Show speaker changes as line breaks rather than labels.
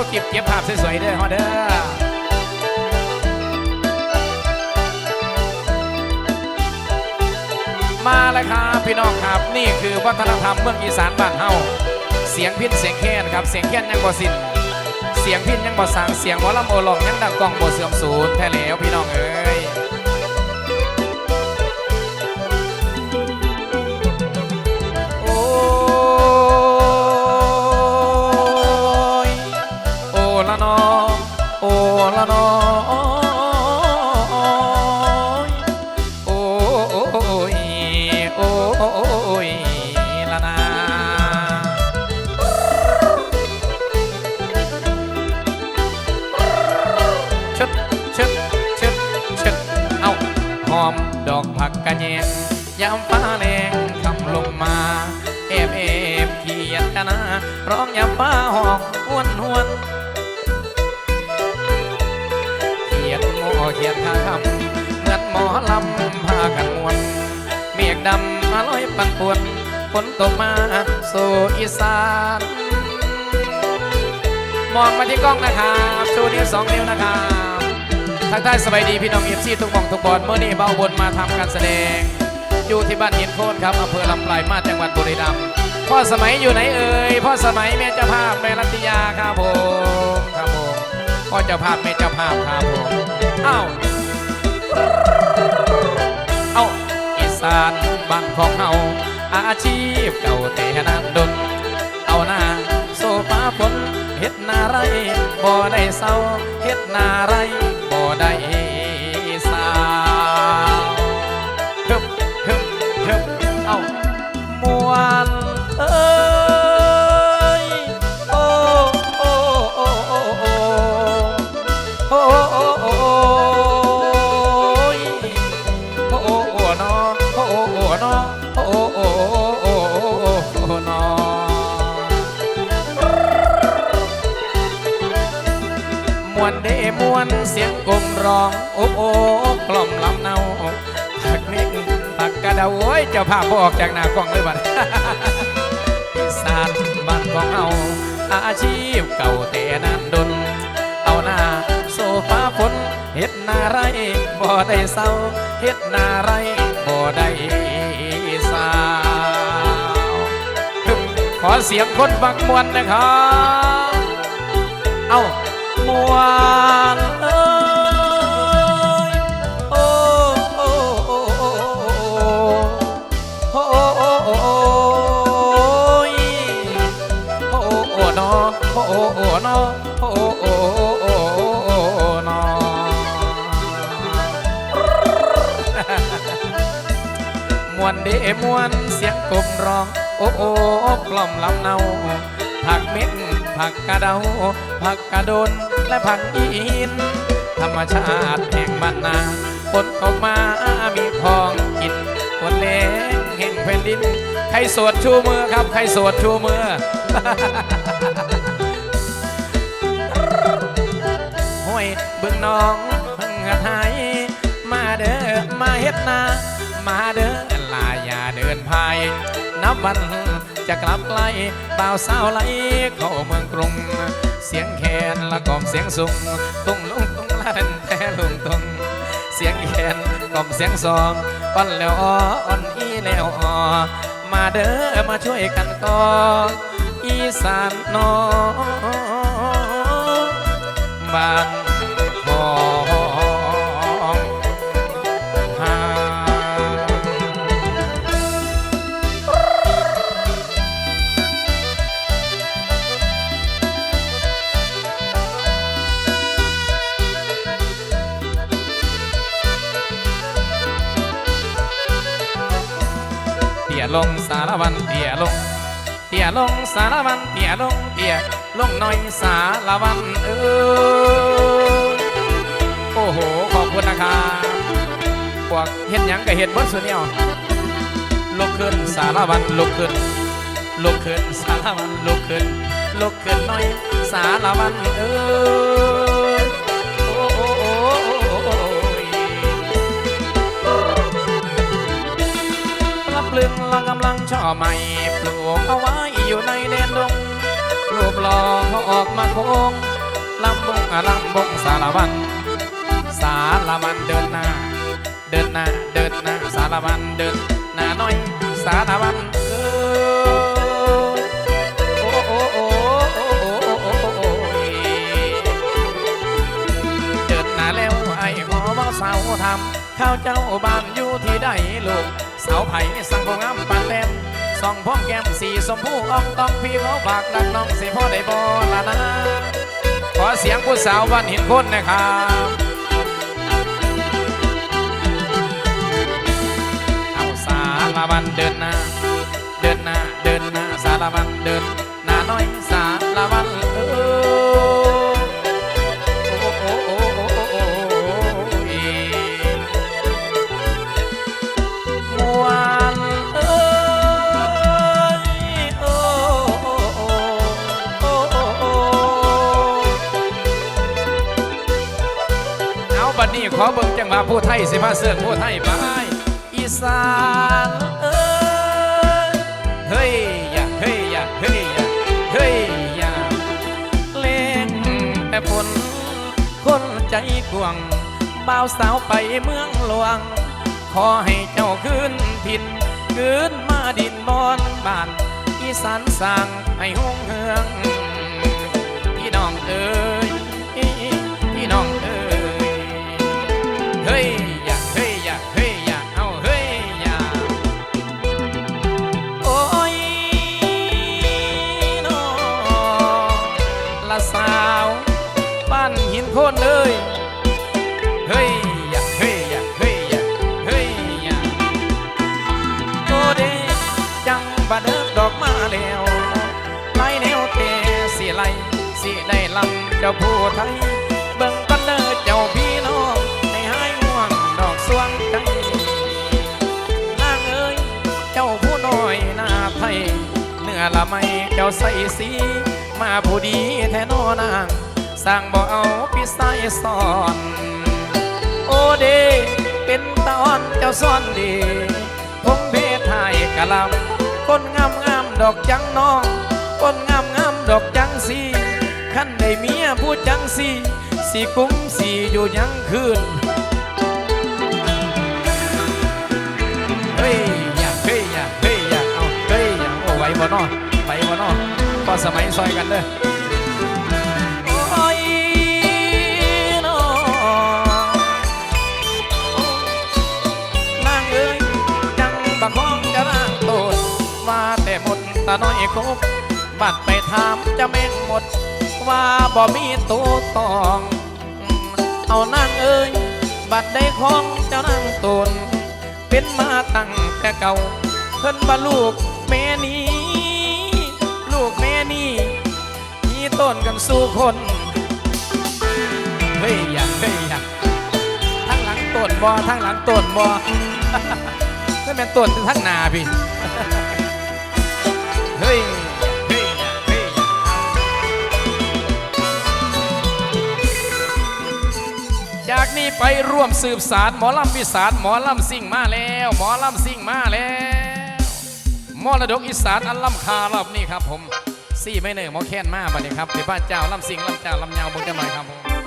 ว์เก็บเก็บภาพสวยๆเด้อฮอเด้อมาแล้วครับพี่น้องครับนี่คือวัฒนธรรมเมืองอีสานบ้านเฮาเสียงพินเสียงแค้นครับเสียงแค้นยังบ่สิ้นเสียงพินยังบ่สางเสียงหมอลำโอลองยังดังกล้องบ่เสื่อมสูญแท้แล้วพี่น้องเอ้ย โอ้ยโอ้ยละนาชึดชึดชึดชึดเอาหอมดอกผักกระแยงยามฟ้าแรงคำลงมา เอฟเอฟเขียดกันนะร้องยามฟ้าหอกหวนหวน ยดทาคำเหมือนหมอลำพากันมวนเมฆดำมาลอยปันป่วนฝนตกมาสู่อีสาน มองมาที่กล้องนะครับชูนิ้วสองนิ้วนะครับทักทายสบายดีพี่น้องเอฟซีทุกมองทุกบอลเมื่อนี้เบาบนมาทำการแสดง อยู่ที่บ้านหินโคนครับอำเภอลำปลายมาจังหวัดบุรีรัมย์พ่อสมัยอยู่ไหนเอ่ยพ่อสมัยแม่เจ้าภาพแม่รัตยาครับผม พ่อเจ้าภาพแม่เจ้าภาพครับผมเอ้าเอาอีสานบ้านของเฮาอาชีพเก่าแต่นานดนเอาหน้าโซฟาฝนเฮ็ดนาไรบ่ได้เศร้าเฮ็ดนาไรบ่ได้ วนเดมวนเสียงกลมร้องโอ้โอ้กล่อมลำเนาผักนิกผักกระดาโอ้ยเจ้าภาพบออกจากหน้ากล้องเลยบัดอีสานบ้านของเอาอาชีพเก่าแต่นานดน เอาหน้าโซฟาฝนเฮ็ดนาไรบ่ได้เศร้าเฮ็ดนาไรบ่ได้สาวขอเสียงคนฟังมวนนะครับ เอา มวนเอ้ยโอ้โอ้โอ้โอ้โอ้โอ้โอ้โอ้ยโอ้โอ้นอโอ้โอ้นอโอ้โอ้โอ้นอมวนเดมวนเสียงกลมร้อง โอ้โอ้กล่อมลำเนาผักเม็ดผักกระเดาผักกระโดน และผักอีนธรรมชาติแห่งบ้านนาฝนตกมามีของกินฝนแรงแห่งแผ่นดิน ใครสวดชูมือครับ ใครสวดชูมือห้วยเบิ่งน้องเพิ่งหัดหายมาเด้อมาเฮ็ดนา มาเด้อลาอย่าเดินพายนับวันจะกลับไกลบ่าวสาวไหลเข้าเมืองกรุง สียงแคนละก่อมเสียงสุงตุ้งลุงตุ้งลันแท้ลุงตุงเสียงแคนก่อมเสียงซองอ่อนแล้วอ้ออ่อนอีแล้วอ้อมาเด้อมาช่วยกันก่ออีสานน้องบ้าน ลงสารวันเตี่ยลงเตี่ยลงสารวันเตี่ยลงเตี่ยลงหน่อยสารวันเออโอ้โห ขอบคุณนะครับพวกเห็ดหยังกับเห็ดบิดสุดเนี่ยลุกขึ้นสารวันลุกขึ้นลุกขึ้นสารวันลุกขึ้นลุกขึ้นหน่อยสารวันเออ ใหม่ปลูกเอาไว้อยู่ในแดนดงรูปหล่อเขาออกมาโค้งลำบงอะลำบงสารวัน สารวันเดินหน้า เดินหน้าเดินหน้าสารวันเดินหน้าน้อยสารวันเออโอ้โอ้โอ้โอ้โอ้โอ้โอ้โอ้เดินหน้าแล้วไอ้หมอว่าสาวทำข้าวเจ้าบ้านอยู่ที่ใดลูกสาวไผ่สังกงามปานแต้ม ส่องพ้องแก้มสีสมพูอ่องต้องพี่เขาฝากดักน้องสิพ่อได้บ่ละนะ ขอเสียงผู้สาววันเห็นคนนะครับเอาสารวันเดินหน้า เดินหน้า เดินหน้าสารวันเดินหน้าน้อยสารวัน อเบิ่งจังหวะผู้ไทยสิพาเสือกผู้ไทยไปอีสานเอ้ยเฮ้ยอย่าเฮ้ยอย่าเฮ้ยอย่าเฮ้ยอย่าเล่งแต่ฝนคนใจกวางบ่าวสาวไปเมืองหลวง ขอให้เจ้าขึ้นถิ่นคืนมาดินบอนบ้านอีสานสร้างให้หงเฮือง บ้านหินโคนเลยเฮ้ยยาเฮ้ยยาเฮ้ยยาเฮ้ยยาโอเดจังบาเดิกดอกมาแล้วไล่แนวเตสิไลสิได้ลำเจ้าผู้ไทยเบิ่งกันเด้อเจ้าพี่น้องให้หายง่วงดอกสวงใจนางเอ้ยเจ้าผู้น้อยหน้าไทยเนื้อละไม่เจ้าใส่สีมาผู้ดีแท้นอนาง สร้างบ่เอาพี่ส่ซ่อน โอเด เป็นตาอ่อนเจ้าซ่อนดีผมเพศไทยกะลำคนงามงามดอกจังน้องคนงามงามดอกจังสีขั้นได้เมียผู้จังสีสีกุ้มสีอยู่ยังคืนเฮ้ยอย่าเฮ้ยอย่าเฮ้ยอย่าเอาเฮ้ยอย่าโอ้ไหวบ่นอไหวบ่นอพอสมัยซอยกันเด้อ จังจะร่างโตดว่าแต่หมดตาน้อยครบบัดไปถามจะเม่นหมด ว่าบ่มีตัวตอง เอานางเอ้ยบัดได้ของจ้านางตูนเป็นมาตั้งแต่เก่า เพิ่นว่าลูกแม่นี้ลูกแม่นี้มีต้นกันสู่คนเฮ้ยอย่าเฮ้ยอย่าทั้งหลังต้นบ่ทั้งหลังต้นบ่ นั่นเป็นต้นทั้งนาพี่ เฮ้ยเฮ้ยอยาเฮ้ยอย่าจากนี้ไปร่วมสืบสารหมอลำวิสานหมอลำซิ่งมาแล้ว หมอลำซิ่งมาแล้วมรดกอีสานอันล้ำคารอบนี้ครับผมซี่ไม่เหนื่อยหมอแค้นมาบัดนี้ครับที่บ้านเจ้าลำซิ่งลำเจ้าลำยาวเบงกันหน่อยครับผม